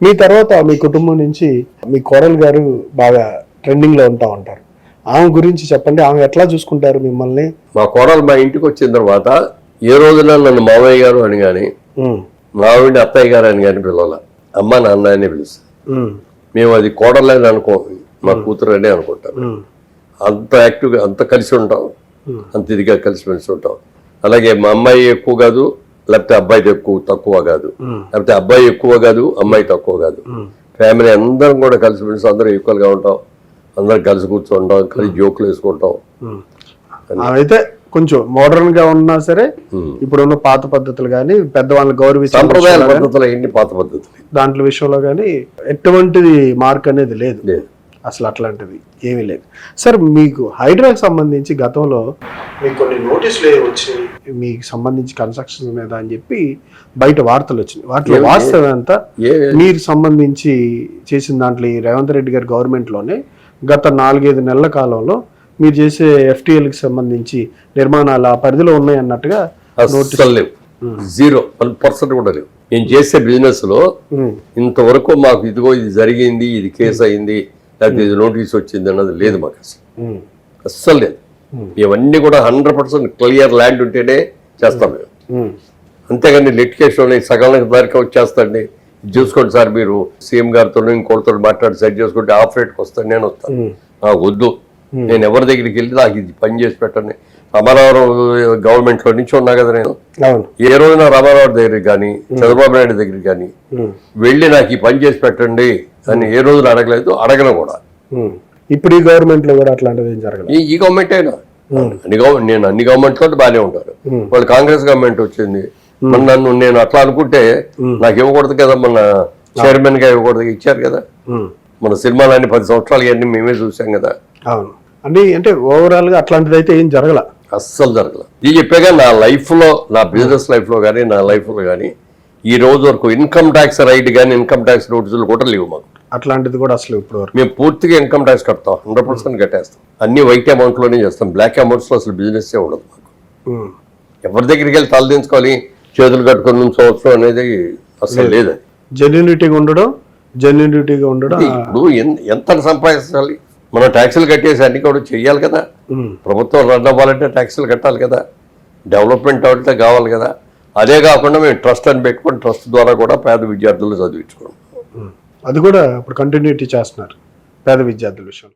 మీ తర్వాత మీ కుటుంబం నుంచి మీ కోడలు గారు బాగా ట్రెండింగ్లో ఉంటా ఉంటారు. ఆమె గురించి చెప్పండి. ఆమె ఎట్లా చూసుకుంటారు మిమ్మల్ని? మా కోడలు మా ఇంటికి వచ్చిన తర్వాత ఏ రోజున నన్ను మామయ్య గారు అని కానీ ఉమ్, మా ఆవిడ అత్తయ్య గారు అని కానీ పిలవాల. అమ్మ నాన్న అని పిలుస్తాం. ఉమ్, మేము అది కోడలని అనుకో మా కూతురు అని అనుకుంటాం. అంత యాక్టివ్గా అంత కలిసి ఉంటాం. అంత ఇదిగా కలిసిమెలిసి ఉంటాం. అలాగే మా అమ్మాయి ఎక్కువ కాదు లేకపోతే అబ్బాయి ఎక్కువ తక్కువ కాదు. లేకపోతే అబ్బాయి ఎక్కువ కాదు అమ్మాయి తక్కువ కాదు. ఫ్యామిలీ అందరం కూడా కలిసిమెలిసి అందరం ఈక్వల్గా ఉంటాం. అందరం కలిసి కూర్చుంటాం కలిసి జోకులు వేసుకుంటాం. అయితే కొంచెం మోడర్న్గా ఉన్నా సరే ఉమ్. ఇప్పుడున్న పాత పద్ధతులు కానీ పెద్దవాళ్ళని గౌరవించే పద్ధతులు పాత పద్ధతులు. దాంట్లో విషయంలో కానీ ఎటువంటిది మార్క్ అనేది లేదు. లేదు. అసలు అట్లాంటిది ఏమీ లేదు. సార్ మీకు హైడ్రాకి సంబంధించి గతంలో మీకు కొన్ని నోటీసులు ఏ వచ్చినాయి? మీకు సంబంధించి కన్స్ట్రక్షన్ మీద అని చెప్పి బయట వార్తలు వచ్చినాయి. వాటిలో? వాస్తవం ఏ మీరు సంబంధించి చేసిన దాంట్లో ఈ రేవంత్ రెడ్డి గారి గవర్నమెంట్లోనే గత నాలుగైదు నెలల కాలంలో మీరు చేసే ఎఫ్టీఎల్కి సంబంధించి నిర్మాణాలు ఆ పరిధిలో ఉన్నాయి అన్నట్టుగా అస్సలు లేవు. జీరో వన్ పర్సెంట్ కూడా లేవు. నేను చేసే బిజినెస్లో ఉమ్, ఇంతవరకు మాకు ఇదిగో ఇది జరిగింది ఇది కేసు అయింది లేకపోతే ఇది నోటీస్ వచ్చింది అన్నది లేదు మాకు అసలు. ఉమ్, అస్సలు లేదు. Hmm. ఇవన్నీ కూడా హండ్రెడ్ పర్సెంట్ క్లియర్ ల్యాండ్ ఉంటేనే చేస్తాం మేము. ఉమ్, అంతేగాని లిటికేషన్ సగం దానికి వచ్చేస్తండి. చూసుకోండి సార్ మీరు. సీఎం గారితో ఇంకోటితో మాట్లాడి సెట్ చేసుకుంటే ఆఫ్ రేట్కి వస్తాను నేను వస్తాను. వద్దు. నేను ఎవరి దగ్గరికి వెళ్ళి నాకు ఇది పని చేసి పెట్టండి. రామారావు గవర్నమెంట్లో నుంచి ఉన్నా కదా నేను. ఏ రోజున రామారావు దగ్గరికి కానీ చంద్రబాబు నాయుడు దగ్గరికి కానీ వెళ్ళి నాకు ఈ పని చేసి పెట్టండి. అని ఏ రోజున అడగలేదు అడగను కూడా. ఇప్పుడు ఈ గవర్నమెంట్లో కూడా అట్లాంటిది ఏం జరగలేదు? ఈ గవర్నమెంట్ అయినా అన్ని గవర్నమెంట్ నేను అన్ని గవర్నమెంట్ తోటి బాగానే Hmm. వాళ్ళు కాంగ్రెస్ గవర్నమెంట్ వచ్చింది. మరి నన్ను నేను అట్లా అనుకుంటే నాకు ఇవ్వకూడదు కదా మన చైర్మన్గా ఇవ్వకూడదు ఇచ్చారు కదా. మన సినిమాలన్నీ పది సంవత్సరాలు ఇవన్నీ మేమే చూసాం కదా. అవును. అంటే అంటే ఓవరాల్గా అట్లాంటిది అయితే ఏం జరగల? అస్సలు జరగలేదు ఇది చెప్పాగా నా లైఫ్లో నా బిజినెస్ లైఫ్లో కానీ నా లైఫ్లో కానీ ఈ రోజు వరకు ఇన్కమ్ ట్యాక్స్ రైట్ కానీ ఇన్కమ్ ట్యాక్స్ నోటీసులు కూడా లేవు మాకు. అట్లాంటిది కూడా అసలు ఇప్పుడు మేము పూర్తిగా ఇన్కమ్ ట్యాక్స్ కడతాం. హండ్రెడ్ పర్సెంట్ కట్టేస్తాం. అన్ని వైట్ అమౌంట్లోనే చేస్తాం. బ్లాక్ అమౌంట్స్లో అసలు బిజినెస్ ఉండదు మాకు. ఎవరి దగ్గరికి వెళ్ళి తలదించుకోవాలి చేతులు కట్టుకొని నుంచోవచ్చు అనేది అసలు లేదు. జెన్యునిటీగా ఉండడం జెన్యునిటీగా ఉండడం ఇప్పుడు ఎంత సంపాదించాలి? మనం ట్యాక్సులు కట్టేసి అన్ని కూడా చెయ్యాలి కదా. ప్రభుత్వం రన్ అవ్వాలంటే ట్యాక్సులు కట్టాలి కదా. డెవలప్మెంట్ అంటే కావాలి కదా. అదే కాకుండా మేము ట్రస్ట్ అని పెట్టుకొని ట్రస్ట్ ద్వారా కూడా పేద విద్యార్థులు చదివించుకోండి ఉమ్. అది కూడా ఇప్పుడు కంటిన్యూటీ చేస్తున్నారు పేద విద్యార్థుల విషయంలో.